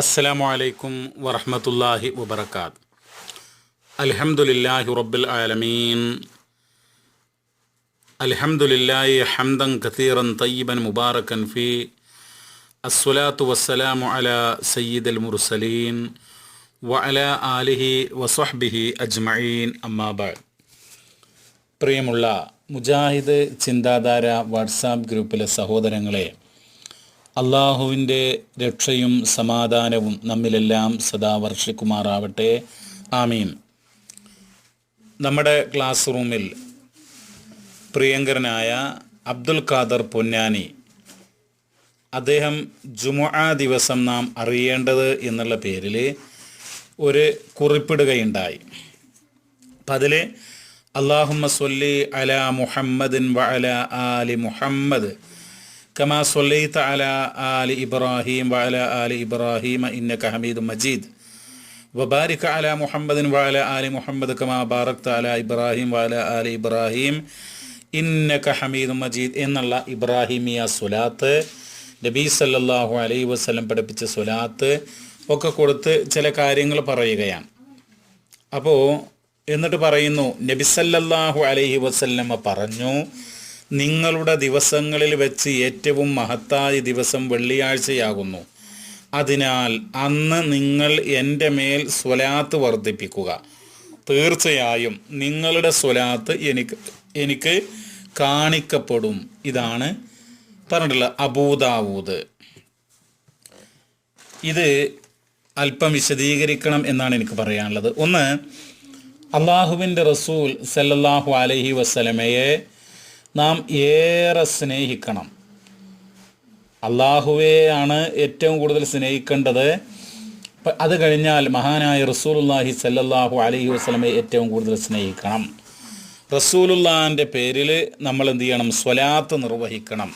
അസ്സലാമു അലൈക്കും വറഹ്മത്തുള്ളാഹി വബറകാത്ത്. അൽഹംദുലില്ലാഹി റബ്ബിൽ ആലമീൻ. അൽഹംദുലില്ലാഹി ഹംദൻ കതീറൻ തയ്യിബൻ മുബാറക്കൻ ഫി അസ്സലാത്തു വസ്സലാമു അലാ സയ്യിദൽ മുർസലീൻ വഅല ആലിഹി വസ്വഹ്ബിഹി അജ്മഈൻ. അമ്മാബാദ് പ്രിയമുള്ള മുജാഹിദ് ചിന്താധാര വാട്സാപ്പ് ഗ്രൂപ്പിലെ സഹോദരങ്ങളെ അള്ളാഹുവിന്റെ രക്ഷയും സമാധാനവും നമ്മിലെല്ലാം സദാ വർഷിക്കുമാറാവട്ടെ. ആമീൻ. നമ്മുടെ ക്ലാസ് റൂമിൽ പ്രിയങ്കരനായ അബ്ദുൽ ഖാദർ പൊന്നാനി അദ്ദേഹം ജുമുഅ ദിവസം നാം അറിയേണ്ടത് എന്നുള്ള പേരിൽ ഒരു കുറിപ്പിടുകയുണ്ടായി. അപ്പം അതിൽ അള്ളാഹുമ്മ സൊല്ലി അല മുഹമ്മദിൻ വ അല ആലി മുഹമ്മദ് കമാ സൊല്ലൈത്ത അല ആലി ഇബ്രാഹിം വാല ആലി ഇബ്രാഹിം ഇന്നക ഹമീദ് മജീദ്. വബാരിക് അല മുഹമ്മദിൻ വാല ആലി മുഹമ്മദ് കമാ ബാറക്ത അല ഇബ്രാഹിം വാല ആലി ഇബ്രാഹിം ഇന്നക ഹമീദ് മജീദ് എന്നുള്ള ഇബ്രാഹിമിയ സുലാത്ത് നബീ സല്ലാഹു അലൈ വസ്ലം പഠിപ്പിച്ച സുലാത്ത് ഒക്കെ കൊടുത്ത് ചില കാര്യങ്ങൾ പറയുകയാണ്. അപ്പോൾ എന്നിട്ട് പറയുന്നു നബിസല്ലാഹു അലൈഹി വസല്ലമ്മ പറഞ്ഞു നിങ്ങളുടെ ദിവസങ്ങളിൽ വെച്ച് ഏറ്റവും മഹത്തായ ദിവസം വെള്ളിയാഴ്ചയാകുന്നു. അതിനാൽ അന്ന് നിങ്ങൾ എന്റെ മേൽ സ്വലാത്ത് വർദ്ധിപ്പിക്കുക. തീർച്ചയായും നിങ്ങളുടെ സ്വലാത്ത് എനിക്ക് എനിക്ക് കാണിക്കപ്പെടും. ഇതാണ് പറഞ്ഞിട്ടുള്ളത് അബൂദാവൂദ്. ഇത് അല്പം വിശദീകരിക്കണം എന്നാണ് എനിക്ക് പറയാനുള്ളത്. ഒന്ന് അള്ളാഹുവിന്റെ റസൂൽ സല്ലല്ലാഹു അലഹി വസ്സലമയെ നാം ഏറെ സ്നേഹിക്കണം. അള്ളാഹുവെയാണ് ഏറ്റവും കൂടുതൽ സ്നേഹിക്കേണ്ടത്. അത് കഴിഞ്ഞാൽ മഹാനായ റസൂലുല്ലാഹി സല്ലല്ലാഹു അലഹി വസ്ലമെ ഏറ്റവും കൂടുതൽ സ്നേഹിക്കണം. റസൂലുല്ലാന്റെ പേരിൽ നമ്മൾ എന്ത് ചെയ്യണം? സ്വലാത്ത് നിർവഹിക്കണം.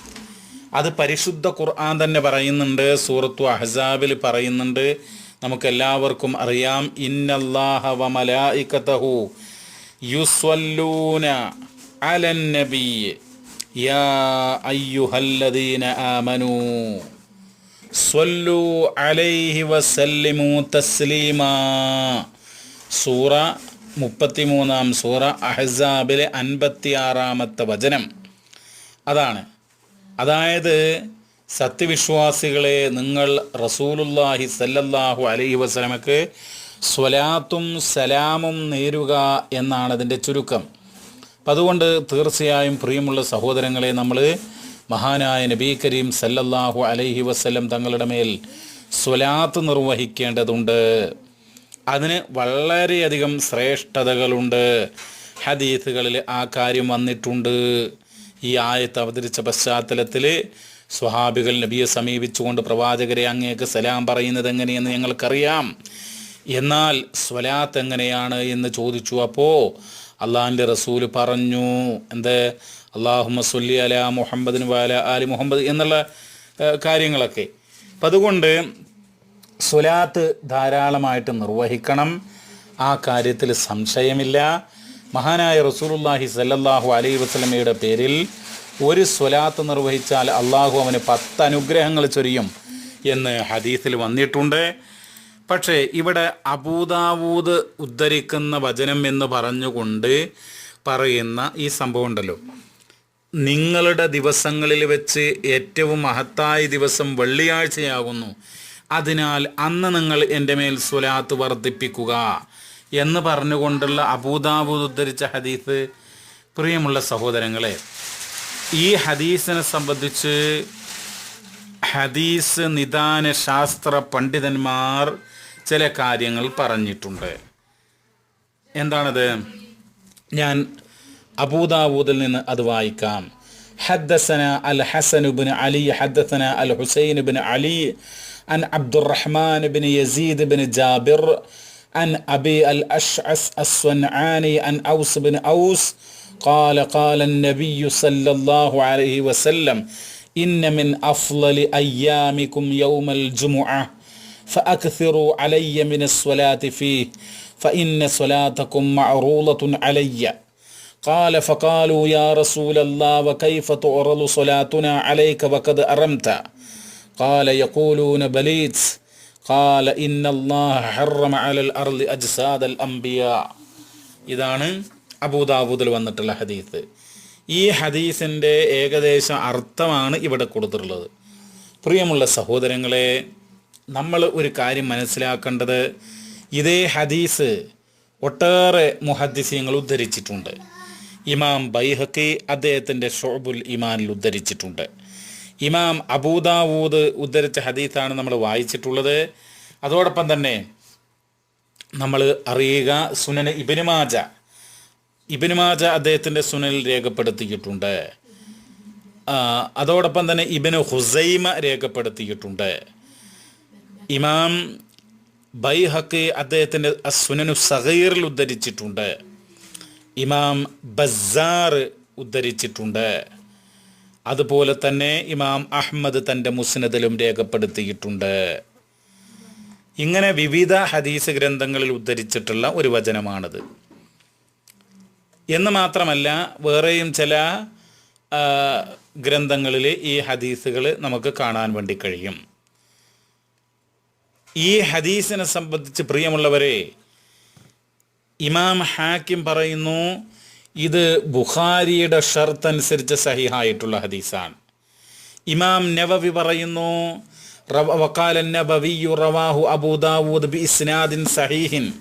അത് പരിശുദ്ധ ഖുർആൻ തന്നെ പറയുന്നുണ്ട് സൂറത്തു അഹസാബിൽ പറയുന്നുണ്ട്. നമുക്കെല്ലാവർക്കും അറിയാം ഇന്നല്ലാഹ വ യുസ്വല്ലൂന على النبي يا أيها الذين آمنوا صلوا عليه وسلموا تسليما സൂറ മുപ്പത്തിമൂന്നാം സൂറ അഹ്സാബിലെ അൻപത്തിയാറാമത്തെ വചനം അതാണ് അതായത് സത്യവിശ്വാസികളെ നിങ്ങൾ റസൂലുല്ലാഹി സല്ലല്ലാഹു അലൈഹി വസലമക്ക് സ്വലാത്തും സലാമും നേരുക എന്നാണ് അതിൻ്റെ ചുരുക്കം അപ്പം അതുകൊണ്ട് തീർച്ചയായും പ്രിയമുള്ള സഹോദരങ്ങളെ നമ്മൾ മഹാനായ നബി കരീം സല്ലല്ലാഹു അലൈഹി വസ്ല്ലം തങ്ങളുടെ മേൽ സ്വലാത്ത് നിർവഹിക്കേണ്ടതുണ്ട്. അതിന് വളരെയധികം ശ്രേഷ്ഠതകളുണ്ട്. ഹദീസുകളിൽ ആ കാര്യം വന്നിട്ടുണ്ട്. ഈ ആയത്ത് അവതരിച്ച പശ്ചാത്തലത്തിൽ സ്വഹാബികൾ നബിയെ സമീപിച്ചുകൊണ്ട് പ്രവാചകരെ അങ്ങേക്ക് സലാം പറയുന്നത് എങ്ങനെയെന്ന് ഞങ്ങൾക്കറിയാം. എന്നാൽ സ്വലാത്ത് എങ്ങനെയാണ് എന്ന് ചോദിച്ചു. അപ്പോൾ അള്ളാഹിന്റെ റസൂൽ പറഞ്ഞു. എന്ത്? അള്ളാഹു സൊല്ലി അല മുഹമ്മദിന് വാല അലി മുഹമ്മദ് എന്നുള്ള കാര്യങ്ങളൊക്കെ. അപ്പം അതുകൊണ്ട് സ്വലാത്ത് ധാരാളമായിട്ട് നിർവഹിക്കണം. ആ കാര്യത്തിൽ സംശയമില്ല. മഹാനായ റസൂലുല്ലാഹി സല്ലല്ലാഹു അലൈ വസ്ലമയുടെ പേരിൽ ഒരു സ്വലാത്ത് നിർവഹിച്ചാൽ അള്ളാഹു അവന് പത്ത് അനുഗ്രഹങ്ങൾ ചൊരിയും എന്ന് ഹദീസിൽ വന്നിട്ടുണ്ട്. പക്ഷേ ഇവിടെ അബൂദാവൂദ് ഉദ്ധരിക്കുന്ന വചനം എന്ന് പറഞ്ഞുകൊണ്ട് പറയുന്ന ഈ സംഭവം ഉണ്ടല്ലോ. നിങ്ങളുടെ ദിവസങ്ങളിൽ വെച്ച് ഏറ്റവും മഹത്തായ ദിവസം വെള്ളിയാഴ്ചയാകുന്നു. അതിനാൽ അന്ന് നിങ്ങൾ എന്റെ മേൽ സ്വലാത്ത് വർദ്ധിപ്പിക്കുക എന്ന് പറഞ്ഞുകൊണ്ടുള്ള അബൂദാബൂദ് ഉദ്ധരിച്ച ഹദീസ് പ്രിയമുള്ള സഹോദരങ്ങളെ ഈ ഹദീസിനെ സംബന്ധിച്ച് ഹദീസ് നിദാന ശാസ്ത്ര പണ്ഡിതന്മാർ ചില കാര്യങ്ങൾ പറഞ്ഞിട്ടുണ്ട് എന്താണത് ഞാൻ അബൂദാവൂദിൽ നിന്ന് അത് വായിക്കാം حدثنا الحسن بن علي حدثنا الحسين بن علي عن عبد الرحمن بن يزيد بن جابر عن أبي الأشعث الصنعاني عن أوس بن أوس قال قال النبي صلى الله عليه وسلم إن من أفضل أيامكم يوم الجمعة فأكثروا علي من الصلاة فيه فإن صلاتكم معروضة علي قال فقالوا يا رسول الله وكيف تعرض صلاتنا عليك وقد أرمت قال يقولون بليت قال إن الله حرم على الأرض أجساد الأنبياء ഇതാണ് അബൂദാബൂദിൽ വന്നിട്ടുള്ള ഹദീസ് ഈ ഹദീസിൻ്റെ ഏകദേശ അർത്ഥമാണ് ഇവിടെ കൊടുത്തിട്ടുള്ളത് പ്രിയമുള്ള സഹോദരങ്ങളെ നമ്മൾ ഒരു കാര്യം മനസ്സിലാക്കേണ്ടത് ഇതേ ഹദീസ് ഒട്ടേറെ മുഹദ്ദിസ്യങ്ങൾ ഉദ്ധരിച്ചിട്ടുണ്ട്. ഇമാം ബൈഹക്കി അദ്ദേഹത്തിന്റെ ഷോബുൽ ഇമാനിൽ ഉദ്ധരിച്ചിട്ടുണ്ട്. ഇമാം അബൂദാവൂദ് ഉദ്ധരിച്ച ഹദീസാണ് നമ്മൾ വായിച്ചിട്ടുള്ളത്. അതോടൊപ്പം തന്നെ നമ്മൾ അറിയുക സുനന് ഇബിനുമാജ ഇബിനുമാജ അദ്ദേഹത്തിന്റെ സുനനിൽ രേഖപ്പെടുത്തിയിട്ടുണ്ട്. അതോടൊപ്പം തന്നെ ഇബിന് ഹുസൈമ രേഖപ്പെടുത്തിയിട്ടുണ്ട്. ഇമാം ബൈഹക്ക് അദ്ദേഹത്തിന്റെ സുനനു സഹീറിൽ ഉദ്ധരിച്ചിട്ടുണ്ട്. ഇമാം ബസാർ ഉദ്ധരിച്ചിട്ടുണ്ട്. അതുപോലെ തന്നെ ഇമാം അഹമ്മദ് തന്റെ മുസ്നദിലും രേഖപ്പെടുത്തിയിട്ടുണ്ട്. ഇങ്ങനെ വിവിധ ഹദീസ് ഗ്രന്ഥങ്ങളിൽ ഉദ്ധരിച്ചിട്ടുള്ള ഒരു വചനമാണിത്. എന്ന് മാത്രമല്ല വേറെയും ചില ഗ്രന്ഥങ്ങളിൽ ഈ ഹദീസുകൾ നമുക്ക് കാണാൻ വേണ്ടി കഴിയും. ഈ ഹദീസിനെ സംബന്ധിച്ച് പ്രിയമുള്ളവരെ ഇമാം ഹാക്കിം പറയുന്നു ഇത് ബുഖാരിയുടെ ഷർത്ത് അനുസരിച്ച് സഹിഹായിട്ടുള്ള ഹദീസാണ്. ഇമാം നവവി പറയുന്നു റവാഹു അബൂദാവൂദ് ബി ഇസ്നാദിൻ സഹീഹിൻ.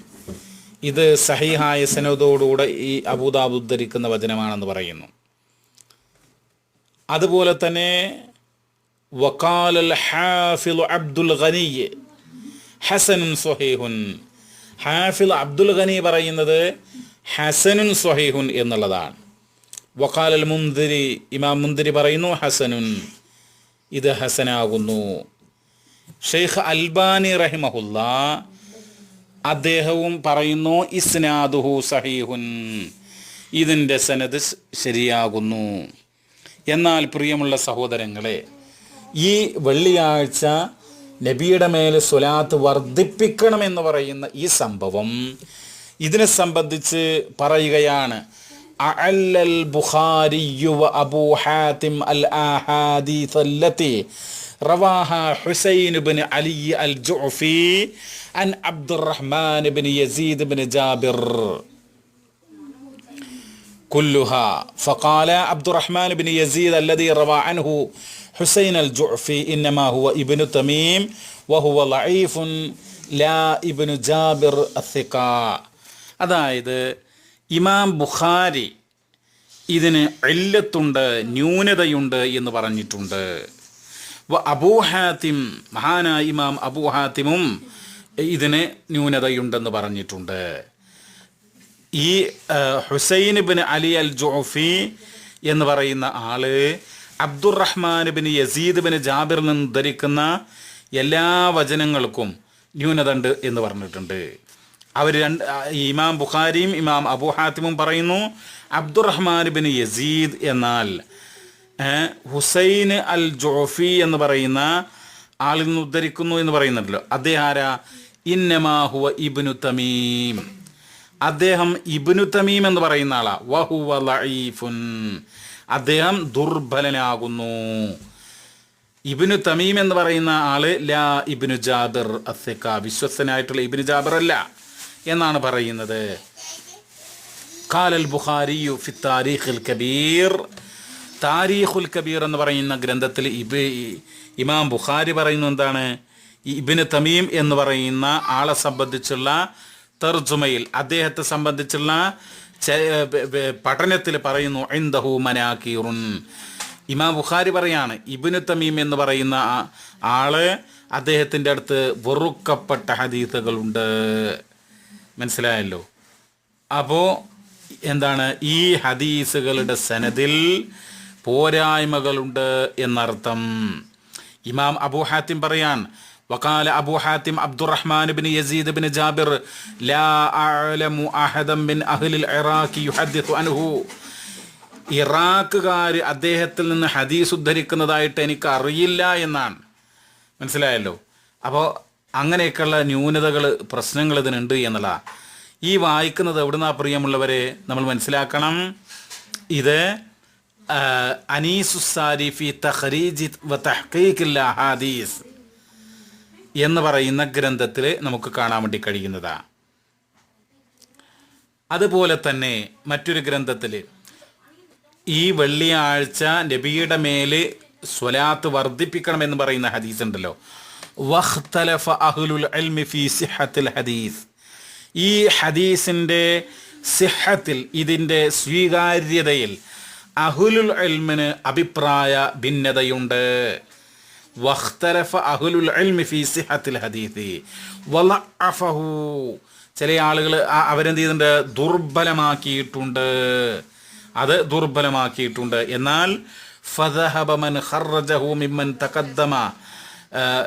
ഇത് സഹീഹായ സനോദോടുകൂടെ ഈ അബൂദാബ് ഉദ്ധരിക്കുന്ന വചനമാണെന്ന് പറയുന്നു. അതുപോലെ തന്നെ വക്കാലൽ ഹാഫിൽ അബ്ദുൽ ഖനി ഹസനുൻ സ്വഹീഹുൻ. ഹാഫിൽ അബ്ദുൽ ഖനി പറയുന്നത് ഹസനുൻ സ്വഹീഹുൻ എന്നുള്ളതാണ്. വക്കാലൽ മുന്തിരി ഇമാം മുന്തിരി പറയുന്നു ഹസനുൻ. ഇത് ഹസനാകുന്നു. ഷെയ്ഖ് അൽബാനി റഹിമഹുല്ല അദ്ദേഹവും പറയുന്നു ഇസ്നാദുഹു സഹീഹുൻ. ഇതിന്റെ സനത് ശരിയാകുന്നു. എന്നാൽ പ്രിയമുള്ള സഹോദരങ്ങളെ ഈ വെള്ളിയാഴ്ച നബിയുടെ മേൽ സ്വലാത്ത് വർദ്ധിപ്പിക്കണമെന്ന് പറയുന്ന ഈ സംഭവം ഇതിനെ സംബന്ധിച്ച് പറയുകയാണ് അഅല്ലൽ ബുഖാരിയു വ അബൂ ഹാത്തിം അൽ ആഹാദീസ് അല്ലത്തി റവാഹ ഹുസൈൻ ബിൻ അലി അൽ ജുഅഫി അൻ Abdurrahman bin Yazid bin Jabir كلها فقال عبد الرحمن بن يزيد الذي روى عنه Hussain അൽ ജുഫി ഇന്നമാ ഹുവ ഇബ്നു തമീം വഹുവ ലൈഫുൻ ലാ ഇബ്നു ജാബിർ അസിക്ക അതായത് ഇമാം ബുഖാരി ഇതിന് എല്ലത്തുണ്ട് ന്യൂനതയുണ്ട് എന്ന് പറഞ്ഞിട്ടുണ്ട്. വ അബൂഹാത്തിം മഹാന ഇമാം അബൂഹാത്തിമും ഇതിന് ന്യൂനതയുണ്ടെന്ന് പറഞ്ഞിട്ടുണ്ട്. ഈ Husain bin Ali al Jufi എന്ന് പറയുന്ന ആൾ അബ്ദുറഹ്മാൻ ബിൻ യസീദ് ബിൻ ജാബിറിൽ നിന്ന് ധരിക്കുന്ന എല്ലാ വചനങ്ങൾക്കും ന്യൂനതണ്ട് എന്ന് പറഞ്ഞിട്ടുണ്ട്. അവർ രണ്ട് ഇമാം ബുഖാരിയും ഇമാം അബു ഹാത്തിമും പറയുന്നു അബ്ദുറഹ്മാൻ ബിൻ യസീദ് എന്നാൽ ഹുസൈൻ അൽ ജോഫി എന്ന് പറയുന്ന ആളിൽ നിന്ന് ഉദ്ധരിക്കുന്നു എന്ന് പറയുന്നുണ്ടല്ലോ. അദ്ദേഹം ആരാ? ഇന്നമാഹുവ ഇബ്നു തമീം. അദ്ദേഹം ഇബ്നു തമീം എന്ന് പറയുന്ന ആളാ. വഹുവ ലഈഫുൻ. അദ്ദേഹം ദുർബലനാകുന്നു. ഇബിനു തമീം എന്ന് പറയുന്ന ആൾ ലാ ഇബിനു ജാബിർ അസക്ക വിശ്വസ്തനായിട്ടുള്ള ഇബിനു ജാബിർ അല്ല എന്നാണ് പറയുന്നത്. കാലൽ ബുഖാരിയു ഫി താരീഖുൽ കബീർ. താരീഖുൽ കബീർ എന്ന് പറയുന്ന ഗ്രന്ഥത്തിൽ ഇബ് ഇമാം ബുഖാരി പറയുന്ന എന്താണ്? ഇബിന് തമീം എന്ന് പറയുന്ന ആളെ സംബന്ധിച്ചുള്ള തർജുമയിൽ അദ്ദേഹത്തെ സംബന്ധിച്ചുള്ള പഠനത്തിൽ പറയുന്നു ഐന്ദഹു മനാക്കീറുൻ ഇമാം ബുഖാരി പറയാണ് ഇബിനു തമീം എന്ന് പറയുന്ന ആൾ അദ്ദേഹത്തിന്റെ അടുത്ത് വെറുക്കപ്പെട്ട ഹദീസുകളുണ്ട്. മനസ്സിലായല്ലോ? അപ്പോൾ എന്താണ്? ഈ ഹദീസുകളുടെ സനദിൽ പോരായ്മകളുണ്ട് എന്നർത്ഥം. ഇമാം അബു ഹാത്തിം പറയാൻ وقال أبو حاتم عبد الرحمن بن يزيد بن جابر لا أعلم أحدا من أهل العراق يحدث عنه ഇറാഖുകാർ അദ്ദേഹത്തിൽ നിന്ന് ഹദീസ് ഉദ്ധരിക്കുന്നതായിട്ട് എനിക്ക് അറിയില്ല എന്നാണ് മനസ്സിലായല്ലോ അപ്പോൾ അങ്ങനെയൊക്കെയുള്ള ന്യൂനതകൾ പ്രശ്നങ്ങൾ ഇതിനുണ്ട് എന്നുള്ള ഈ വായിക്കുന്നത് എവിടുന്നാ പ്രിയമുള്ളവരെ നമ്മൾ മനസ്സിലാക്കണം ഇത് ആ, അനീസുസാരി ഫി എന്ന് പറയുന്ന ഗ്രന്ഥത്തിൽ നമുക്ക് കാണാൻ വേണ്ടി കഴിയുന്നതാണ് അതുപോലെ തന്നെ മറ്റൊരു ഗ്രന്ഥത്തിൽ ഈ വെള്ളിയാഴ്ച നബിയുടെ മേൽ സ്വലാത്ത് വർദ്ധിപ്പിക്കണം എന്ന് പറയുന്ന ഹദീസ് ഉണ്ടല്ലോ ഹദീസ്. ഈ ഹദീസിന്റെ സിഹത്തിൽ ഇതിന്റെ സ്വീകാര്യതയിൽ അഹുലുൽ അൽമിന് അഭിപ്രായ ഭിന്നതയുണ്ട്. വഖ്തലഫ അഹുലുൽ ഇൽമി ഫീ സിഹത്തിൽ ഹദീസ് വലഅഫഹു ചില ആളുകൾ അവരെന്ത് ചെയ്തിട്ടുണ്ട് ദുർബലമാക്കിയിട്ടുണ്ട് അത് ദുർബലമാക്കിയിട്ടുണ്ട് എന്നാൽ ഫദഹബ മൻ ഖറജഹു മിമ്മൻ തഖദ്ദമ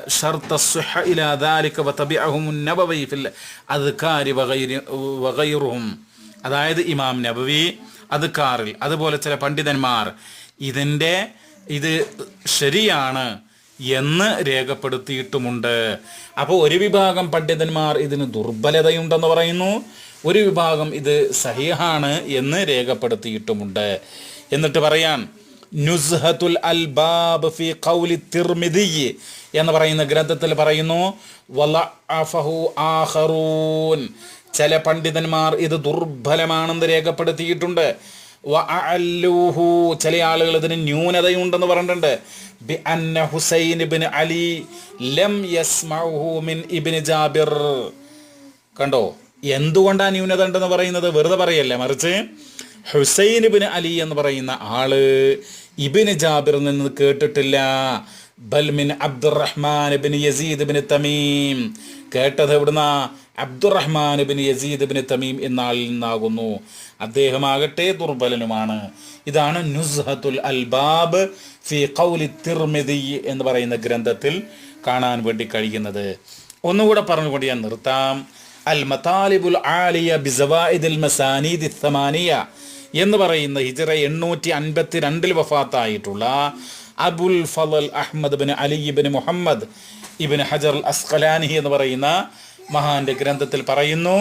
شرط الصحة إلى ذلك وتبعهم النبوي في الأذكار وغير وغيرهم അതായത് ഇമാം നബവി അദ്കാറിൽ അതുപോലെ ചില പണ്ഡിതന്മാർ ഇതിൻ്റെ ഇത് ശരിയാണ് എന്ന് രേഖപ്പെടുത്തിയിട്ടുമുണ്ട്. അപ്പോൾ ഒരു വിഭാഗം പണ്ഡിതന്മാർ ഇതിന് ദുർബലതയുണ്ടെന്ന് പറയുന്നു. ഒരു വിഭാഗം ഇത് സഹിഹാണ് എന്ന് രേഖപ്പെടുത്തിയിട്ടുമുണ്ട്. എന്നിട്ട് പറയാൻ നുസ്ഹത്തുൽ അൽബാബ് ഫി ഖൗലി തിർമിദി എന്ന് പറയുന്ന ഗ്രന്ഥത്തിൽ പറയുന്നു വലഅഫഹു ആഖറൂൻ. ചില പണ്ഡിതന്മാർ ഇത് ദുർബലമാണെന്ന് രേഖപ്പെടുത്തിയിട്ടുണ്ട്. വഅല്ലൂഹു ചില ആളുകൾ ഇതിന് ന്യൂനതയുണ്ടെന്ന് പറഞ്ഞിട്ടുണ്ട്. ഹുസൈൻ അലി ലം മിൻ ജാബിർ. കണ്ടോ? എന്തുകൊണ്ടാണ് ന്യൂനത ഉണ്ടെന്ന് പറയുന്നത്? വെറുതെ പറയല്ലേ മറിച്ച് ഹുസൈൻ ഇബിൻ അലി എന്ന് പറയുന്ന ആൾ ഇബിന് ജാബിറിൽ നിന്ന് കേട്ടിട്ടില്ല. ബൽമിൻ Abdurrahman ibn Yazid ibn Tamim. കേട്ടത് എവിടുന്ന? Abdurrahman bin Yazid bin Tamim എന്നാളിൽ നിന്നാകുന്നു. അദ്ദേഹമാകട്ടെ ദുർബലനുമാണ്. ഇതാണ് നുസ്ഹത്തുൽ അൽബാബ് ഫി കൗലി തിർമിദി എന്ന് പറയുന്ന ഗ്രന്ഥത്തിൽ കാണാൻ വേണ്ടി കഴിയുന്നത്. ഒന്നുകൂടെ പറഞ്ഞുകൊണ്ട് ഞാൻ നിർത്താം. അൽ മതാലിബുൽ ആലിയ ബിസവായിദുൽ മസാനീദ് ഇസ്തമാനിയ എന്ന് പറയുന്ന ഹിജറ എണ്ണൂറ്റി അൻപത്തി രണ്ടിൽ വഫാത്തായിട്ടുള്ള Abul Fadl Ahmad bin Ali bin Muhammad ibn Hajar Asqalani എന്ന് പറയുന്ന മഹാന്റെ ഗ്രന്ഥത്തിൽ പറയുന്നു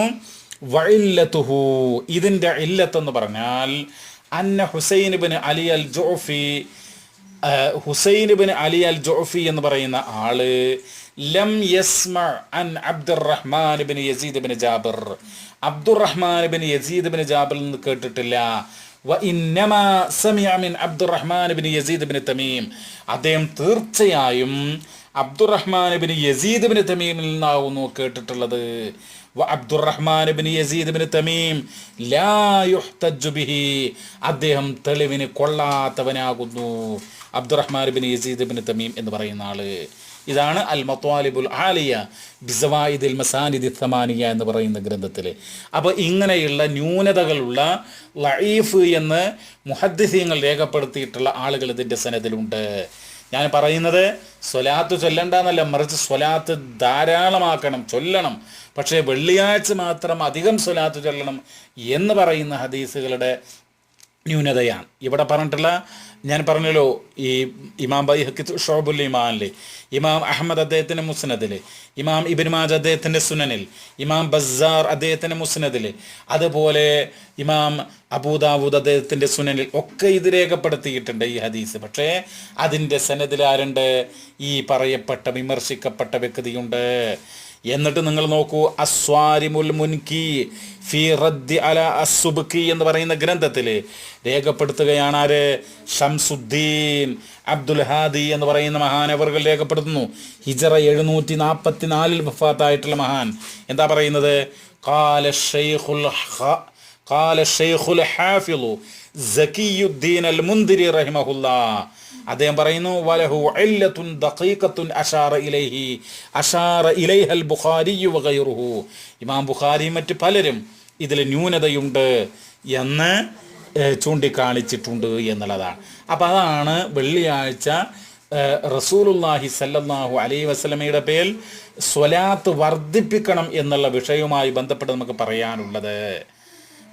വഇല്ലത്തുഹു ഇതിന്റെ ഇല്ലത്ത് എന്ന് പറഞ്ഞാൽ അന്ന ഹുസൈൻ ബിൻ അലി അൽ ജോഫി ഹുസൈൻ ബിൻ അലി അൽ ജോഫി എന്ന് പറയുന്ന ആൾ ലം യസ്മ അൻ Abdurrahman bin Yazid bin Jabir. Abdurrahman bin Yazid bin ജാബിറിൽ നിന്ന് കേട്ടിട്ടില്ല. അദ്ദേഹം തീർച്ചയായും അബ്ദുറഹ്മാൻ ബിൻ യസീദ് ബിൻ തമീമിൽ നിന്നാവുന്നു കേട്ടിട്ടുള്ളത്. വ Abdurrahman bin Yazid bin Tamim ലാ യുഹ്തജ്ജു ബിഹി. അദ്ദേഹം തെളിവിന് കൊള്ളാത്തവനാകുന്നു. യസീദ് ബിൻ തമീം എന്ന് പറയുന്ന ആൾ. ഇതാണ് അൽ മത്വാലിബുൽ ആലിയ ബിസവായിദിൽ മസാനിദി തമാനിയ എന്ന് പറയുന്ന ഗ്രന്ഥത്തിൽ അപ്പോൾ ഇങ്ങനെയുള്ള ന്യൂനതകളുള്ള ലൈഫ് എന്ന് മുഹദ്ദിസീങ്ങൾ രേഖപ്പെടുത്തിയിട്ടുള്ള ആളുകൾ ഇതിന്റെ സനത്തിലുണ്ട് ഞാൻ പറയുന്നത് സ്വലാത്ത് ചൊല്ലണ്ട എന്നല്ല മറിച്ച് സ്വലാത്ത് ധാരാളമാക്കണം ചൊല്ലണം. പക്ഷേ വെള്ളിയാഴ്ച മാത്രം അധികം സ്വലാത്ത് ചൊല്ലണം എന്ന് പറയുന്ന ഹദീസുകളുടെ ന്യൂനതയാണ്. ഇവിടെ പറഞ്ഞിട്ടുള്ള ഞാൻ പറഞ്ഞല്ലോ ഈ ഇമാം ബൈഹക്കി ഷോബുൽ ഇമാനിൽ ഇമാം അഹമ്മദ് അദ്ദേഹത്തിന്റെ മുസ്നദിൽ ഇമാം ഇബിൻമാജ് അദ്ദേഹത്തിന്റെ സുനനിൽ ഇമാം ബസാർ അദ്ദേഹത്തിന്റെ മുസ്നദിൽ അതുപോലെ ഇമാം അബൂദാവൂദ് അദ്ദേഹത്തിന്റെ സുനനിൽ ഒക്കെ ഇത് രേഖപ്പെടുത്തിയിട്ടുണ്ട് ഈ ഹദീസ്. പക്ഷേ അതിന്റെ സനദിൽ ആരുണ്ട്? ഈ പറയപ്പെട്ട വിമർശിക്കപ്പെട്ട വ്യക്തിയുണ്ട്. എന്നിട്ട് നിങ്ങൾ നോക്കൂ അസ്വാരിമുൽ മുൻകി ഫി റദ്ദി അല അസുബ്കി എന്ന് പറയുന്ന ഗ്രന്ഥത്തിൽ രേഖപ്പെടുത്തുകയാണ് ആര്? ഷംസുദ്ദീൻ അബ്ദുൽ ഹാദി എന്ന് പറയുന്ന മഹാനവറുകൾ രേഖപ്പെടുത്തുന്നു. ഹിജറ എഴുന്നൂറ്റി നാൽപ്പത്തി നാലിൽ വഫാത്തായിട്ടുള്ള മഹാൻ. എന്താ പറയുന്നത്? കാല ഷെയ്ഖുൽ ഹ- الشيخ الحافظ زكي الدين المنذري رحمه الله അദ്ദേഹം പറയുന്നു വലഹു ഇല്ലത്തുൻ ദഖീഖത്തുൻ അഷാറ ഇലൈഹി അഷാറ ഇലൈഹൽ ബുഖാരി വഗൈറുഹു ഇമാം ബുഖാരി മറ്റ് പലരും ഇതിൽ ന്യൂനതയുണ്ട് എന്ന് ചൂണ്ടിക്കാണിച്ചിട്ടുണ്ട് എന്നുള്ളതാണ്. അപ്പോൾ അതാണ് വെള്ളിയാഴ്ച റസൂലുല്ലാഹി സല്ലല്ലാഹു അലൈഹി വസല്ലമയുടെ പേരിൽ സ്വലാത്ത് വർദ്ധിപ്പിക്കണം എന്നുള്ള വിഷയവുമായി ബന്ധപ്പെട്ട് നമുക്ക് പറയാനുള്ളത്.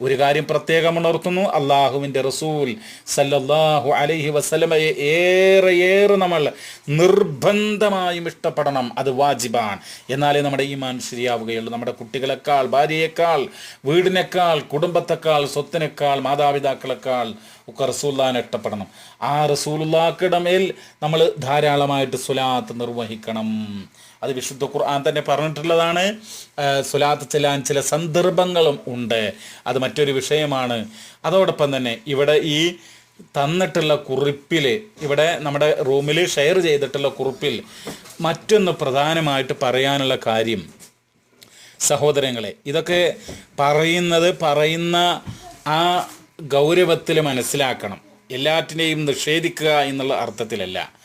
ഒരു കാര്യം പ്രത്യേകം ഉണർത്തുന്നു അള്ളാഹുവിന്റെ റസൂൽ സല്ലല്ലാഹു അലൈഹി വസല്ലമയെ ഏറെ ഏറെ നമ്മൾ നിർബന്ധമായും ഇഷ്ടപ്പെടണം. അത് വാജിബാൻ എന്നാലേ നമ്മുടെ ഈമാൻ ശരിയാവുകയുള്ളൂ. നമ്മുടെ കുട്ടികളെക്കാൾ ഭാര്യയേക്കാൾ വീടിനേക്കാൾ കുടുംബത്തെക്കാൾ സ്വത്തിനേക്കാൾ മാതാപിതാക്കളെക്കാൾ ഒക്കെ റസൂല്ലാനെ ഇഷ്ടപ്പെടണം. ആ റസൂലുള്ളാക്കിയുടെ നമ്മൾ ധാരാളമായിട്ട് സുലാത്ത് നിർവഹിക്കണം. അത് വിശുദ്ധ ഖുർആൻ തന്നെ പറഞ്ഞിട്ടുള്ളതാണ്. സുലാത്ത് ചെല്ലാൻ ചില സന്ദർഭങ്ങളും ഉണ്ട്. അത് മറ്റൊരു വിഷയമാണ്. അതോടൊപ്പം തന്നെ ഇവിടെ ഈ തന്നിട്ടുള്ള കുറിപ്പിൽ ഇവിടെ നമ്മുടെ റൂമിൽ ഷെയർ ചെയ്തിട്ടുള്ള കുറിപ്പിൽ മറ്റൊന്ന് പ്രധാനമായിട്ട് പറയാനുള്ള കാര്യം. സഹോദരങ്ങളെ ഇതൊക്കെ പറയുന്നത് പറയുന്ന ആ ഗൗരവത്തിൽ മനസ്സിലാക്കണം. എല്ലാറ്റിനെയും നിഷേധിക്കുക എന്നുള്ള അർത്ഥത്തിലല്ല.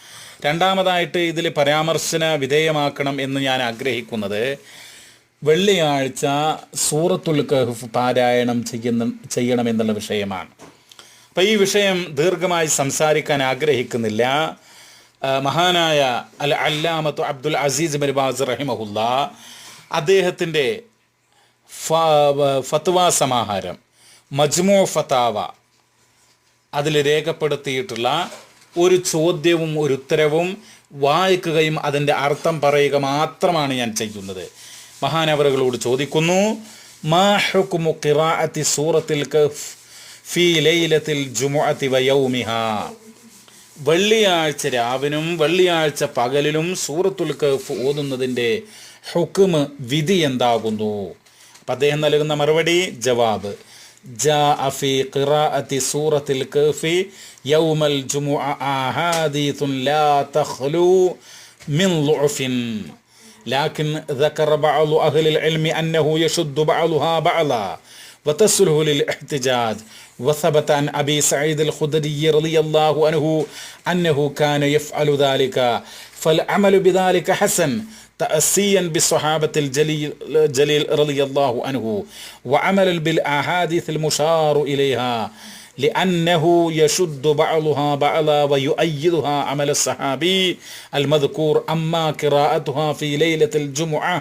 രണ്ടാമതായിട്ട് ഇതിൽ പരാമർശന വിധേയമാക്കണം എന്ന് ഞാൻ ആഗ്രഹിക്കുന്നത്. വെള്ളിയാഴ്ച സൂറത്തുൽ കഹഫ് പാരായണം ചെയ്യുന്ന ചെയ്യണമെന്നുള്ള വിഷയമാണ്. അപ്പം ഈ വിഷയം ദീർഘമായി സംസാരിക്കാൻ ആഗ്രഹിക്കുന്നില്ല. മഹാനായ അൽ അല്ലാമത്ത് അബ്ദുൽ അസീസ് മരിബാസ് റഹിമഹുല്ല അദ്ദേഹത്തിന്റെ ഫത്വ സമാഹാരം മജ്മു ഫത്താവ അതിൽ രേഖപ്പെടുത്തിയിട്ടുള്ള ഒരു ചോദ്യവും ഒരു ഉത്തരവും വായിക്കുകയും അതിന്റെ അർത്ഥം പറയുക മാത്രമാണ് ഞാൻ ചെയ്യുന്നത്. മഹാനവറുകളോട് ചോദിക്കുന്നു മാഹുക്കുമു ഖിറാഅത്തി സൂറത്തിൽ കഫ് ഫീ ലൈലത്തിൽ ജുമുഅത്തി വയൗമിഹ വെള്ളിയാഴ്ച രാവിനും വെള്ളിയാഴ്ച പകലിലും സൂറത്തുൽ കഫ് ഓതുന്നതിന്റെ ഹുക്കുമ് വിധി എന്താകുന്നു? അപ്പം അദ്ദേഹം നൽകുന്ന മറുപടി ജവാബ് ജാ അഫി ഖിറാഅത്തി സൂറത്തിൽ കഫി يوم الجمعة أحاديث لا تخلو من ضعف. لكن ذكر بعض أهل العلم أنه يشد بعضها بعضا وتسله للاحتجاج. وثبت عن أبي سعيد الخدري رضي الله عنه أنه كان يفعل ذلك فالعمل بذلك حسن تأسيا بالصحابة الجليل جليل رضي الله عنه وعملا بالأحاديث المشار إليها. لأنه يشد بعضها بعضا ويؤيدها عمل الصحابي المذكور أما قراءتها في ليلة الجمعة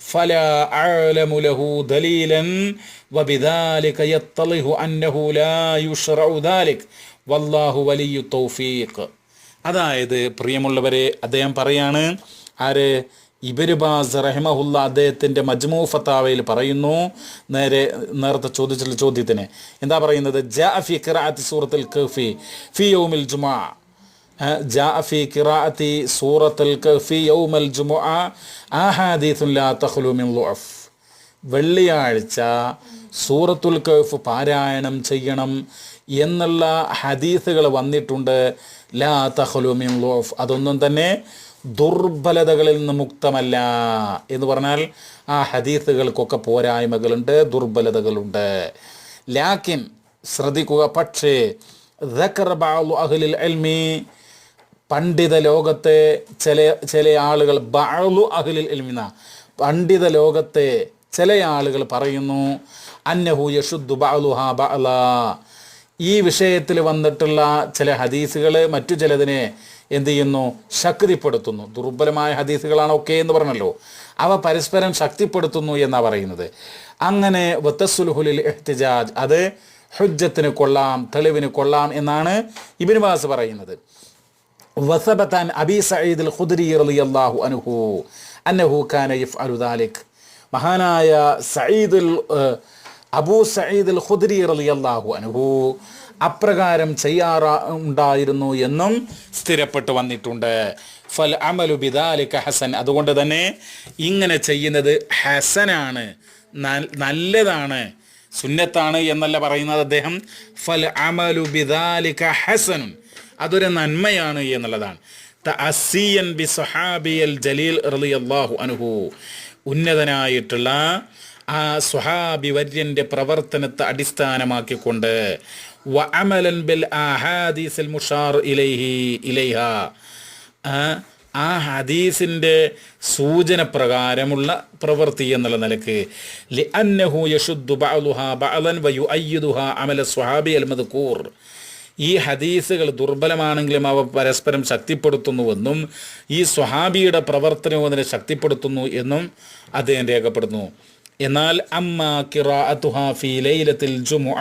فلا أعلم له دليلا وبذلك يتضح أنه لا يشرع ذلك والله ولي التوفيق അതായത് പ്രിയമുള്ളവരെ അദ്ദേഹം പറയാണ് ആര് ഇബരുബാസ് റഹിമഹുല്ല അദ്ദേഹത്തിന്റെ മജ്മൂ ഫത്താവയിൽ പറയുന്നു. നേരെ നേരത്തെ ചോദിച്ചിട്ടുള്ള ചോദ്യത്തിന് എന്താ പറയുന്നത്? ജാ ഫി ഖിറാഅത്തി സൂറത്തുൽ കഫി ഫി യൗമിൽ ജുമാ ജാ ഫി ഖിറാഅത്തി സൂറത്തുൽ കഫി യൗമൽ ജുമുഅ. ആഹാദീസുൻ ലാ തഖ്ലു മിൻ ളുഅഫ് വെള്ളിയാഴ്ച സൂറത്തുൽ കഫ് പാരായണം ചെയ്യണം എന്നുള്ള ഹദീസുകൾ വന്നിട്ടുണ്ട്. ലാ തഹ്ലുമിൻ ലോഫ് അതൊന്നും തന്നെ ദുർബലതകളിൽ നിന്ന് മുക്തമല്ല എന്ന് പറഞ്ഞാൽ ആ ഹദീസുകൾക്കൊക്കെ പോരായ്മകളുണ്ട് ദുർബലതകളുണ്ട്. ലാക്കിൻ ശ്രദ്ധിക്കുക പക്ഷേ അഹ്ലിൽ അൽമി പണ്ഡിത ലോകത്തെ ചില ചില ആളുകൾ ബാളു അഹ്ലിൽ അൽമിന പണ്ഡിത ലോകത്തെ ചില ആളുകൾ പറയുന്നു അന്നഹു യശുദ്ധു ഹാ ബാല ഈ വിഷയത്തിൽ വന്നിട്ടുള്ള ചില ഹദീസുകൾ മറ്റു ചിലതിനെ എന്ത് ചെയ്യുന്നു? ശക്തിപ്പെടുത്തുന്നു. ദുർബലമായ ഹദീസുകളാണൊക്കെ എന്ന് പറഞ്ഞല്ലോ. അവ പരസ്പരം ശക്തിപ്പെടുത്തുന്നു എന്നാണ് പറയുന്നത്. അങ്ങനെ വത്തസുൽഹുലിൽ എഹ്തിജാജ് അത് ഹുജ്ജത്തിന് കൊള്ളാം തെളിവിന് കൊള്ളാം എന്നാണ് ഇബിൻവാസ് പറയുന്നത്. വസബത്താൻ അബി സയ്യിദ് ഖുദ്രി റളിയല്ലാഹു അൻഹു അന്നഹു കാന യഫ്അലു ദാലിക്. മഹാനായ സയ്യിദുൽ അബൂ സയ്യിദ് അൽ ഖുദ്രി റളിയല്ലാഹു അൻഹു അപ്രകാരം ചെയ്യാറ ഉണ്ടായിരുന്നു എന്നും സ്ഥിരപ്പെട്ടു വന്നിട്ടുണ്ട്. ഫൽ അമലു ബിദാലിക ഹസൻ. അതുകൊണ്ട് തന്നെ ഇങ്ങനെ ചെയ്യുന്നത് ഹസനാണ് നല്ലതാണ് സുന്നത്താണ് എന്നല്ല പറയുന്നത് അദ്ദേഹം. ഫൽ അമലു ബിദാലിക ഹസൻ. അതൊരു നന്മയാണ് എന്നുള്ളതാണ്. ബി സഹാബിയൽ ജലീൽ റളിയല്ലാഹു അൻഹു. ഉന്നതനായിട്ടുള്ള ആ സുഹാബി വര്യന്റെ പ്രവർത്തനത്തെ അടിസ്ഥാനമാക്കിക്കൊണ്ട് വ അമലൻ ബിൽ ഇലൈഹി ആ, ഹദീസിന്റെ സൂചന പ്രകാരമുള്ള പ്രവൃത്തി എന്നുള്ള നിലയ്ക്ക്. ലി അന്നഹു യഷുദ്ദു ബഅലുഹ ബഅലൻ വയുഅയ്യിദുഹ അമല സ്വഹാബി അൽ മദ്കൂർ. ഈ ഹദീസുകൾ ദുർബലമാണെങ്കിലും അവ പരസ്പരം ശക്തിപ്പെടുത്തുന്നുവെന്നും ഈ സ്വഹാബിയുടെ പ്രവർത്തനവും അതിനെ ശക്തിപ്പെടുത്തുന്നു എന്നും അദ്ദേഹം രേഖപ്പെടുന്നു എന്നാൽ അമ്മ കിറാഅത്തുഹ ഫി ലൈലത്തിൽ ജുമുഅ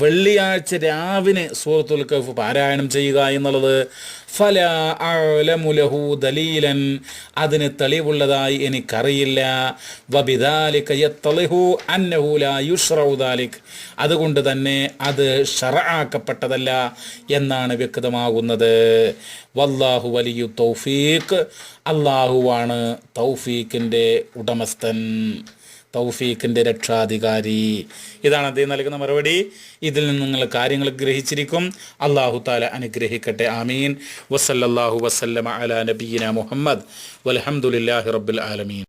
വെള്ളിയാഴ്ച രാവിലെ സൂറത്തുൽ കഫ് പാരായണം ചെയ്യുക എന്നുള്ളത് ഫല അലമുലഹു ദലീലൻ അതിന് തെളിവുള്ളതായി എനിക്കറിയില്ല. ദാലിക് അതുകൊണ്ട് തന്നെ അത് ഷറാക്കപ്പെട്ടതല്ല എന്നാണ് വ്യക്തമാകുന്നത്. വല്ലാഹു വലിയു തൗഫീഖ് അള്ളാഹുവാണ് തൗഫീഖിന്റെ ഉടമസ്ഥൻ. തൗഫീഖിന്റെ രക്ഷാധികാരി. ഇതാണ് അദ്ദേഹം നൽകുന്ന മറുപടി. ഇതിൽ നിന്ന് നിങ്ങൾ കാര്യങ്ങൾ ഗ്രഹിച്ചിരിക്കും. അള്ളാഹു താല അനുഗ്രഹിക്കട്ടെ. ആമീൻ. വസല്ലല്ലാഹു വസല്ലമ അല നബീന മുഹമ്മദ്. വലഹമുല്ലാഹി റബ്ബുൽ ആലമീൻ.